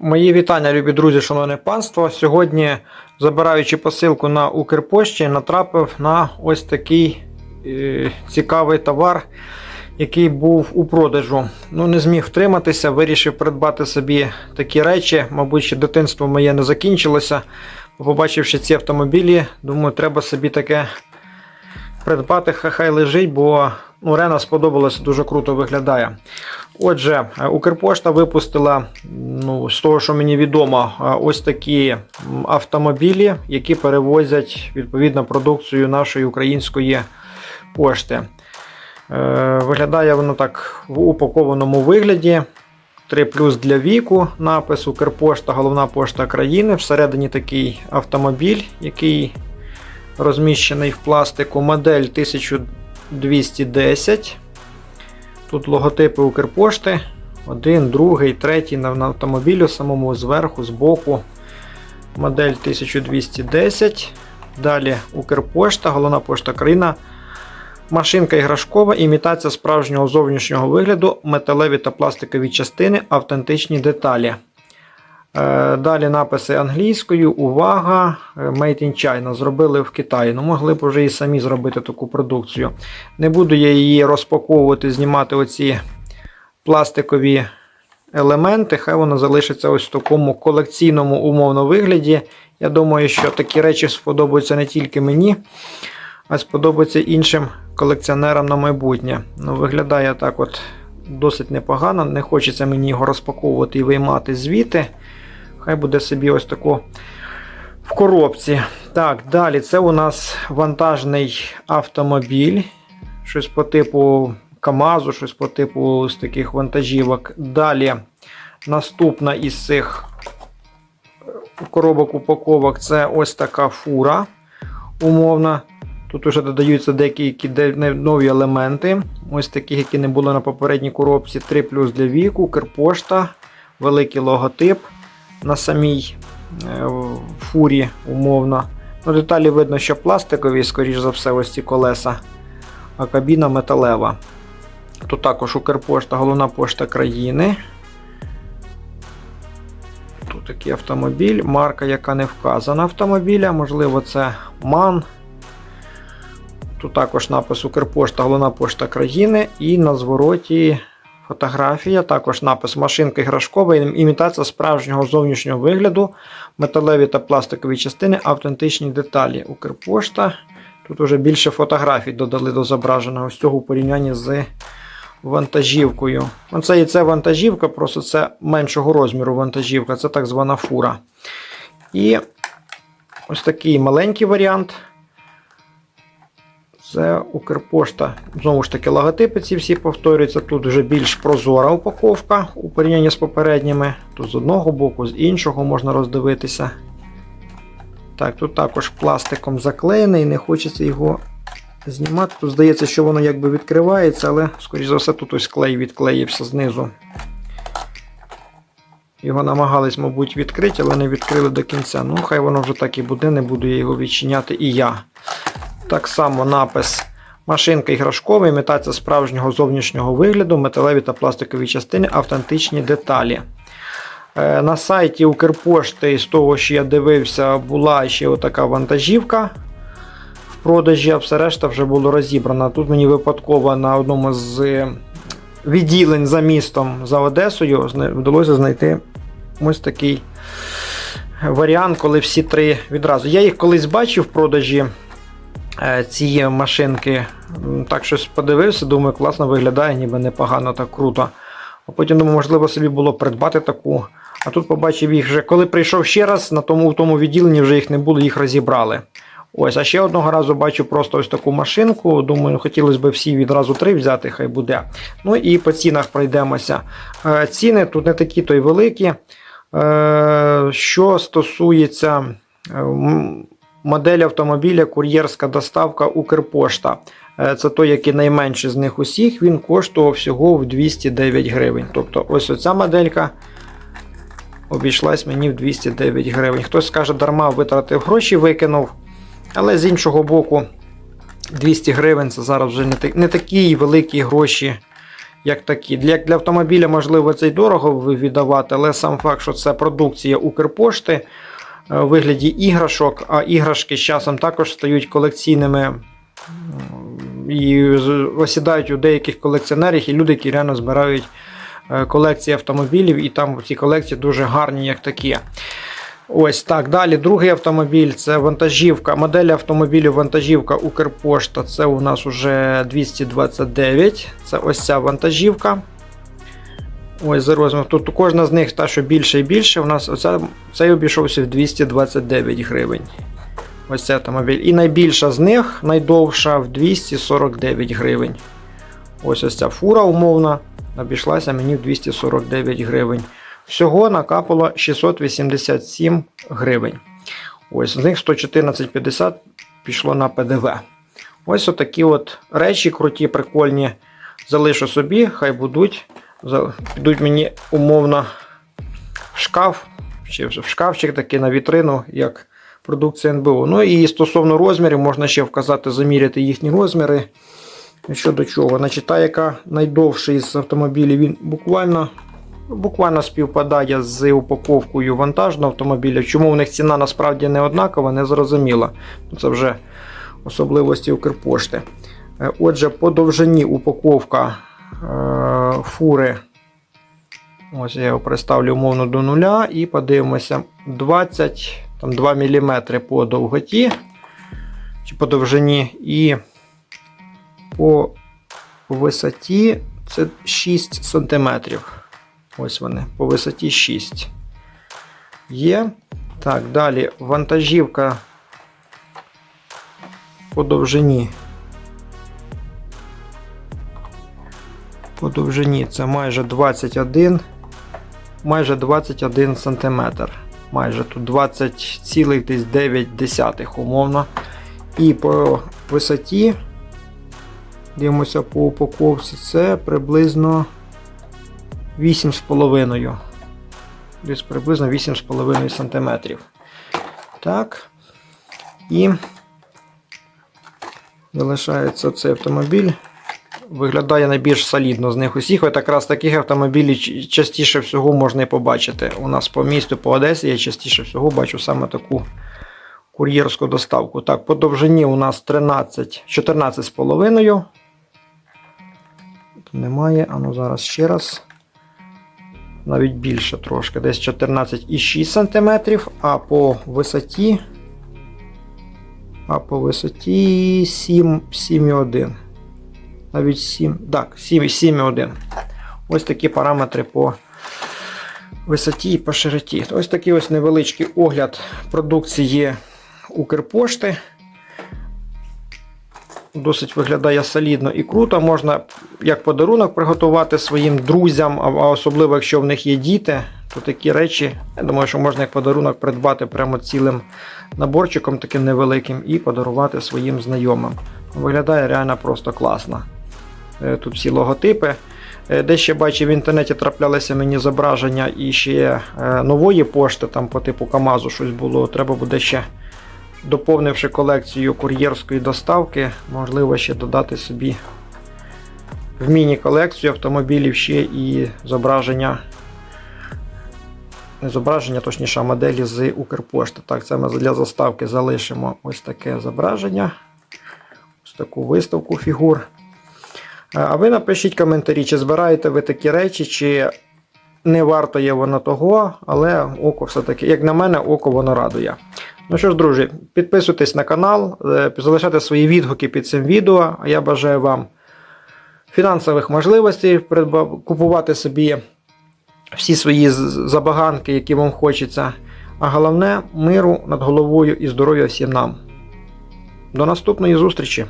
Мої вітання, любі друзі, шановне панство. Сьогодні, забираючи посилку на Укрпошті, натрапив на ось такий е, цікавий товар, який був у продажу. Ну, не зміг втриматися, вирішив придбати собі такі речі. Мабуть, ще дитинство моє не закінчилося. Побачивши ці автомобілі, думаю, треба собі таке придбати, хай лежить, бо ну, Рена сподобалося, дуже круто виглядає. Отже, е, Укрпошта випустила, ну, з того, що мені відомо, е, ось такі автомобілі, які перевозять відповідно продукцію нашої української пошти. Е, Виглядає воно так в упакованому вигляді. 3 плюс для віку, напис Укрпошта, головна пошта країни. Всередині такий автомобіль, який розміщений в пластику, модель 1210. Тут логотипи Укрпошти. Один, другий, третій на, автомобілю самому зверху, збоку. Модель 1210. Далі Укрпошта, головна пошта країна. Машинка іграшкова, імітація справжнього зовнішнього вигляду, металеві та пластикові частини, автентичні деталі. Е, Далі написи англійською. Увага! е, Made in China. Зробили в Китаї. Ну, могли б вже і самі зробити таку продукцію. Не буду я її розпаковувати, знімати оці пластикові елементи. Хай воно залишиться ось в такому колекційному умовно вигляді. Я думаю, що такі речі сподобаються не тільки мені, а сподобаються іншим колекціонерам на майбутнє. Ну, виглядає так от досить непогано. Не хочеться мені його розпаковувати і виймати звідти. Хай буде собі ось тако в коробці. Так, далі це у нас вантажний автомобіль. Щось по типу КАМАЗу, щось по типу з таких вантажівок. Далі наступна із цих коробок упаковок це ось така фура умовна. Тут вже додаються деякі нові елементи. Ось такі, які не були на попередній коробці. 3 плюс для віку, Укрпошта, великий логотип на самій е, фурі умовно. Ну, деталі видно, що пластикові, скоріш за все, ось ці колеса, а кабіна металева. Тут також Укрпошта, головна пошта країни. Тут такий автомобіль, марка, яка не вказана автомобіля, можливо, це MAN. Тут також напис Укрпошта, головна пошта країни. І на звороті фотографія, також напис машинка іграшкова, імітація справжнього зовнішнього вигляду, металеві та пластикові частини, автентичні деталі. Укрпошта. Тут вже більше фотографій додали до зображеного з цього у порівнянні з вантажівкою. Оце і це вантажівка, просто це меншого розміру вантажівка, це так звана фура. І ось такий маленький варіант. Це Укрпошта. Знову ж таки, логотипи ці всі повторюються. Тут вже більш прозора упаковка у порівнянні з попередніми. Тут з одного боку, з іншого можна роздивитися. Так, тут також пластиком заклеєний, не хочеться його знімати. Тут здається, що воно якби відкривається, але, скоріш за все, тут ось клей відклеївся знизу. Його намагались, мабуть, відкрити, але не відкрили до кінця. Ну, хай воно вже так і буде, не буду я його відчиняти і я. Так само напис машинка іграшкова, імітація справжнього зовнішнього вигляду, металеві та пластикові частини, автентичні деталі. Е, На сайті Укрпошти, з того, що я дивився, була ще отака вантажівка в продажі, а все решта вже було розібрано. Тут мені випадково на одному з е, відділень за містом за Одесою вдалося знайти ось такий варіант, коли всі три відразу. Я їх колись бачив в продажі цієї машинки. Так щось подивився, думаю, класно виглядає, ніби непогано, так круто. А потім думаю, можливо, собі було придбати таку. А тут побачив їх вже, коли прийшов ще раз, на тому, в тому відділенні вже їх не було, їх розібрали. Ось, а ще одного разу бачу просто ось таку машинку. Думаю, хотілося б всі відразу три взяти, хай буде. Ну і по цінах пройдемося. Е, Ціни тут не такі то й великі. Е, Що стосується м, моделі автомобіля, кур'єрська доставка Укрпошта. Е, Це той, який найменший з них усіх, він коштував всього в 209 гривень. Тобто ось оця моделька обійшлась мені в 209 гривень. Хтось скаже, дарма витратив гроші, викинув. Але з іншого боку, 200 гривень це зараз вже не, так- не такі великі гроші, як такі. Для, для автомобіля, можливо, це й дорого віддавати, але сам факт, що це продукція Укрпошти вигляді іграшок, а іграшки з часом також стають колекційними і осідають у деяких колекціонерів і люди, які реально збирають е, колекції автомобілів, і там ці колекції дуже гарні, як такі. Ось так. Далі другий автомобіль це вантажівка. Модель автомобілів вантажівка Укрпошта. Це у нас уже 229. Це ось ця вантажівка. Ось за розміром. Тут кожна з них та, що більше і більше. У нас оця, цей обійшовся в 229 гривень. Ось цей автомобіль. І найбільша з них, найдовша, в 249 гривень. Ось ось ця фура умовна. Обійшлася мені в 249 гривень. Всього накапало 687 гривень. Ось з них 114,50 пішло на ПДВ. Ось отакі от речі круті, прикольні. Залишу собі, хай будуть. Підуть мені умовно в шкаф, чи в шкафчик такий на вітрину, як продукція НБУ. Ну і стосовно розмірів, можна ще вказати, заміряти їхні розміри. Щодо чого, значить, та, яка найдовший з автомобілів, він буквально буквально співпадає з упаковкою вантажного автомобіля. Чому в них ціна насправді не однакова, не зрозуміло. Це вже особливості Укрпошти. Е, Отже, по довжині упаковка фури. Ось я його приставлю умовно до нуля і подивимося 20, там 2 мм по довготі чи по довжині і по висоті це 6 см. Ось вони, по висоті 6. Є. Так, далі вантажівка по довжині. По довжині це майже 21, майже 21 см. Майже тут 20,9 умовно. І по висоті, дивимося по упаковці, це приблизно 8,5. Десь приблизно 8,5 см. Так. І залишається цей автомобіль. Виглядає найбільш солідно з них усіх. От якраз таких автомобілів частіше всього можна і побачити. У нас по місту, по Одесі я частіше всього бачу саме таку кур'єрську доставку. Так, по довжині у нас 13, 14,5. Немає, а ну зараз ще раз. Навіть більше трошки, десь 14,6 см, а по висоті. А по висоті 7, 7,1. Навіть 7. Так, 7, 7,1. Ось такі параметри по висоті і по широті. Ось такий ось невеличкий огляд продукції Укрпошти. Досить виглядає солідно і круто. Можна як подарунок приготувати своїм друзям, а особливо якщо в них є діти, то такі речі, я думаю, що можна як подарунок придбати прямо цілим наборчиком таким невеликим і подарувати своїм знайомим. Виглядає реально просто класно. Е, Тут всі логотипи. Е, Де ще бачив в інтернеті траплялися мені зображення і ще е, нової пошти, там по типу Камазу щось було. Треба буде ще, доповнивши колекцію кур'єрської доставки, можливо, ще додати собі в міні-колекцію автомобілів ще і зображення. Не зображення, точніше, моделі з Укрпошти. Так, це ми для заставки залишимо ось таке зображення. Ось таку виставку фігур. А ви напишіть коментарі, чи збираєте ви такі речі, чи не варто є воно того, але око все-таки, як на мене, око воно радує. Ну що ж, друзі, підписуйтесь на канал, е, залишайте свої відгуки під цим відео. Я бажаю вам фінансових можливостей купувати собі всі свої забаганки, які вам хочеться. А головне миру над головою і здоров'я всім нам. До наступної зустрічі!